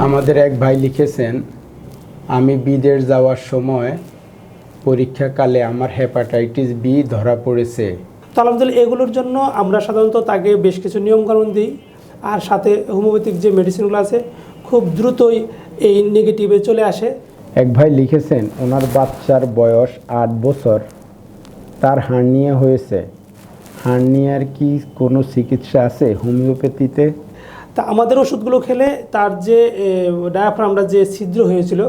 আমাদের এক ভাই লিখেছেন আমি বিদেশ যাওয়ার সময় পরীক্ষাকালে আমার হেপাটাইটিস বি ধরা পড়েছে। তো আলহামদুলিল্লাহ এগুলোর জন্য আমরা সাধারণত তাকে বেশ কিছু নিয়মকানুন দিই। আর সাথে হোমিওপ্যাথিক যে মেডিসিনগুলো আছে খুব দ্রুতই এই নেগেটিভে চলে আসে। এক ভাই লিখেছেন ওনার বাচ্চার বয়স আট বছর তার হার্নিয়া হয়েছে। হার্নিয়ার কি কোনো চিকিৎসা আছে হোমিওপ্যাথিতে তা আমাদের ওষুধগুলো খেলে তার যে ডায়াফ্রামটা যে ছিদ্র হয়েছিল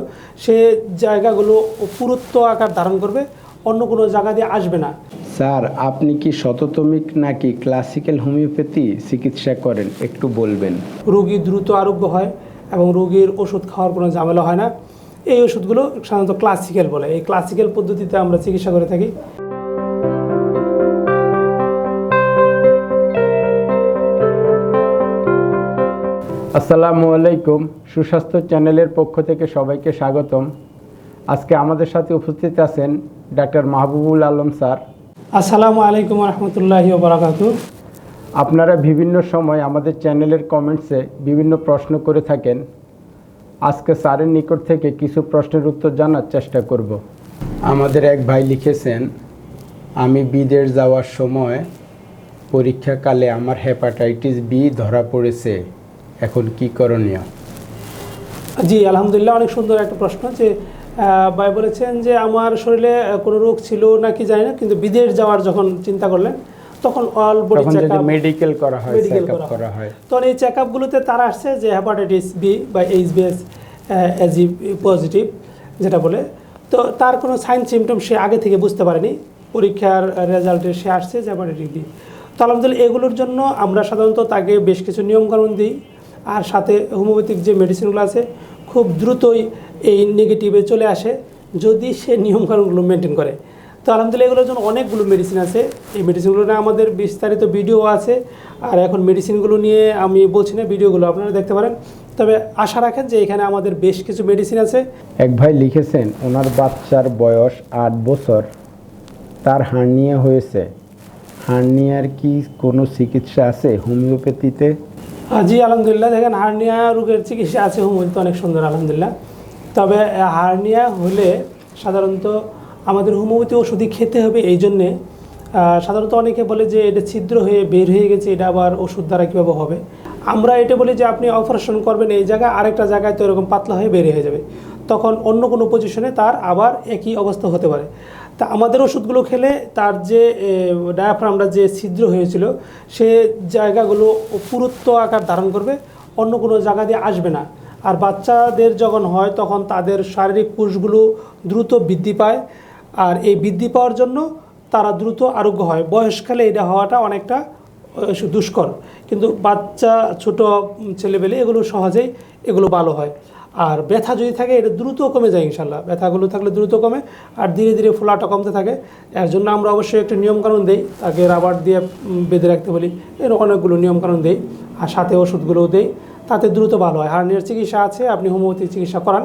সে জায়গাগুলো পুরুত্ব আকার ধারণ করবে অন্য কোনো জায়গা দিয়ে আসবে না। স্যার আপনি কি শততমিক নাকি ক্লাসিক্যাল হোমিওপ্যাথি চিকিৎসা করেন? একটু বলবেন। রোগী দ্রুত আরোগ্য হয় এবং রোগীর ওষুধ খাওয়ার কোনো ঝামেলা হয় না। এই ওষুধগুলো সাধারণত ক্লাসিক্যাল বলে। এই ক্লাসিক্যাল পদ্ধতিতে আমরা চিকিৎসা করে থাকি। আসসালামু আলাইকুম সুস্বাস্থ্য চ্যানেলের পক্ষ থেকে সবাইকে স্বাগতম। আজকে আমাদের সাথে উপস্থিত আছেন ডাক্তার মাহবুবুল আলম স্যার। আসসালামু আলাইকুম রহমতুল্লাহি বারাকাতু আপনারা বিভিন্ন সময় আমাদের চ্যানেলের কমেন্টসে বিভিন্ন প্রশ্ন করে থাকেন। আজকে স্যারের নিকট থেকে কিছু প্রশ্নের উত্তর জানার চেষ্টা করব। আমাদের এক ভাই লিখেছেন আমি বিদেশ যাওয়ার সময় পরীক্ষাকালে আমার হেপাটাইটিস বি ধরা পড়েছে। এখন কি করণীয়? জি আলহামদুলিল্লাহ অনেক সুন্দর একটা প্রশ্ন যে ভাই বলেছেন যে আমার শরীরে কোনো রোগ ছিল নাকি জানি না কিন্তু বিদেশ যাওয়ার যখন চিন্তা করলেন তখন অল বডি যদি মেডিকেল করা হয় চেক করা হয়। তখন এই চেক আপগুলোতে তারা আসছে যে হেপাটাইটিস বি বা এইচ বিএস এজি পজিটিভ যেটা বলে তো তার কোনো সাইন সিমটম সে আগে থেকে বুঝতে পারেনি। পরীক্ষার রেজাল্টে সে আসছে যে হেপাটাইটিস বি তো আলহামদুলিল্লাহ এগুলোর জন্য আমরা সাধারণত তাকে বেশ কিছু নিয়মকানুন দিই। আর সাথে হোমিওপ্যাথিক যে মেডিসিনগুলো আছে, খুব দ্রুতই এই নেগেটিভে চলে আসে যদি সে নিয়মকানুনগুলো মেনটেন করে। তো আলহামদুলিল্লাহ এগুলোর জন্য অনেকগুলো মেডিসিন আছে। এই মেডিসিনগুলো নিয়ে আমাদের বিস্তারিত ভিডিও আছে। আর এখন মেডিসিনগুলো নিয়ে আমি বলছি না ভিডিওগুলো আপনারা দেখতে পারেন। তবে আশা রাখেন যে এখানে আমাদের বেশ কিছু মেডিসিন আছে। এক ভাই লিখেছেন, ওনার বাচ্চার বয়স আট বছর। তার হার্নিয়া হয়েছে। হার্নিয়ার কি কোনো চিকিৎসা আছে হোমিওপ্যাথিতে জি, আলহামদুলিল্লাহ। দেখেন, হার্নিয়া রোগের চিকিৎসা আছে হোমিওপ্যাথি অনেক সুন্দর, আলহামদুলিল্লাহ। তবে হার্নিয়া হলে সাধারণত আমাদের হোমিওপ্যাথি ওষুধই খেতে হবে এই জন্যে। সাধারণত অনেকে বলে যে, এটা ছিদ্র হয়ে বের হয়ে গেছে, এটা আবার ওষুধ দ্বারা কীভাবে হবে? আমরা এটা বলি যে, আপনি অপারেশন করবেন এই জায়গায়, আরেকটা জায়গায় তো এরকম পাতলা হয়ে বের হয়ে যাবে। তখন অন্য কোনো পজিশনে তার আবার একই অবস্থা হতে পারে। তা আমাদের ওষুধগুলো খেলে তার যে ডায়াফ্রামটা যে ছিদ্র হয়েছিল, সে জায়গাগুলো পুরুত্ব আকার ধারণ করবে, অন্য কোনো জায়গা দিয়ে আসবে না। আর বাচ্চাদের যখন হয়, তখন তাদের শারীরিক কোষগুলো দ্রুত বৃদ্ধি পায়। আর এই বৃদ্ধি পাওয়ার জন্য তারা দ্রুত আরোগ্য হয়। বয়সকালে এটা হওয়াটা অনেকটা দুষ্কর। কিন্তু বাচ্চা, ছোট ছেলেবেলে এগুলো সহজেই এগুলো ভালো হয়। আর ব্যথা যদি থাকে এটা দ্রুত কমে যায় ইনশাল্লাহ ব্যথাগুলো থাকলে দ্রুত কমে আর ধীরে ধীরে ফোলাটা কমতে থাকে। এর জন্য আমরা অবশ্যই একটা নিয়মকানুন দিই তাকে রাবার দিয়ে বেঁধে রাখতে বলি। এরকম অনেকগুলো নিয়মকানুন দিই আর সাথে ওষুধগুলোও দেই তাতে দ্রুত ভালো হয়। হার্নিয়ার চিকিৎসা আছে আপনি হোমিওপ্যাথি চিকিৎসা করান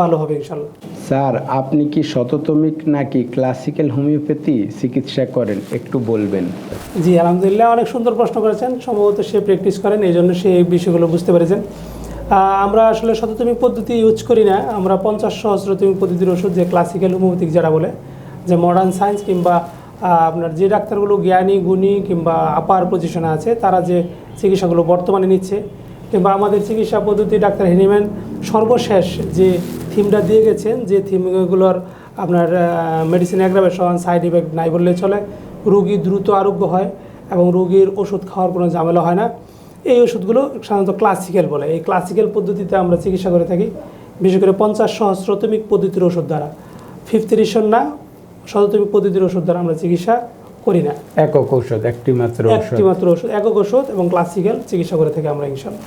ভালো হবে ইনশাল্লাহ স্যার আপনি কি শততমিক নাকি ক্লাসিক্যাল হোমিওপ্যাথি চিকিৎসা করেন? একটু বলবেন। জি আলহামদুলিল্লাহ অনেক সুন্দর প্রশ্ন করেছেন। সম্ভবত সে প্র্যাকটিস করেন এই জন্য সে এই বিষয়গুলো বুঝতে পেরেছেন। আমরা আসলে শততমিক পদ্ধতি ইউজ করি না। আমরা পঞ্চাশ সহস্রতমিক পদ্ধতির ওষুধ যে ক্লাসিক্যাল হোমিওপ্যাথিক যারা বলে, যে মডার্ন সায়েন্স কিংবা আপনার যে ডাক্তারগুলো জ্ঞানী, গুণী কিংবা আপার পজিশনে আছে, তারা যে চিকিৎসাগুলো বর্তমানে নিচ্ছে, কিংবা আমাদের চিকিৎসা পদ্ধতি ডাক্তার হেনিম্যান সর্বশেষ যে থিমটা দিয়ে গেছেন, যে থিমগুলোর আপনার মেডিসিন অ্যাগ্রাভেশন সাইড ইফেক্ট নাই বললে চলে, রুগী দ্রুত আরোগ্য হয় এবং রোগীর ওষুধ খাওয়ার কোনো ঝামেলা হয় না। এই ওষুধগুলো সাধারণত ক্লাসিক্যাল বলে। এই ক্লাসিক্যাল পদ্ধতিতে আমরা চিকিৎসা করে থাকি বিশেষ করে পঞ্চাশ সহস্রতমিক পদ্ধতির ওষুধ দ্বারা। ফিফথ এডিশন না শততমিক পদ্ধতির ওষুধ দ্বারা আমরা চিকিৎসা করি না। একক ঔষধ একটি মাত্র একটি মাত্র ওষুধ একক ওষুধ এবং ক্লাসিক্যাল চিকিৎসা করে থাকি আমরা ইনশাল্লাহ।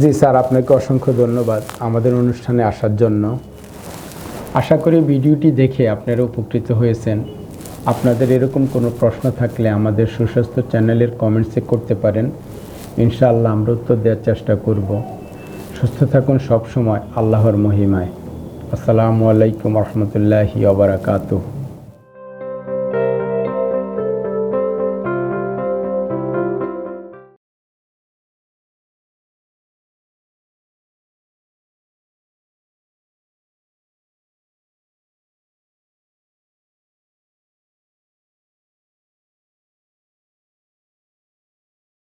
জি স্যার আপনাকে অসংখ্য ধন্যবাদ আমাদের অনুষ্ঠানে আসার জন্য। আশা করি ভিডিওটি দেখে আপনারা উপকৃত হয়েছেন। আপনাদের এরকম কোনো প্রশ্ন থাকলে আমাদের সুস্বাস্থ্য চ্যানেলের কমেন্টসে করতে পারেন। ইনশাআল্লাহ আমরা উত্তর দেওয়ার চেষ্টা করব। সুস্থ থাকুন সব সময় আল্লাহর মহিমায়। আসসালামু আলাইকুম রহমতুল্লাহি ওবরাকাতুহ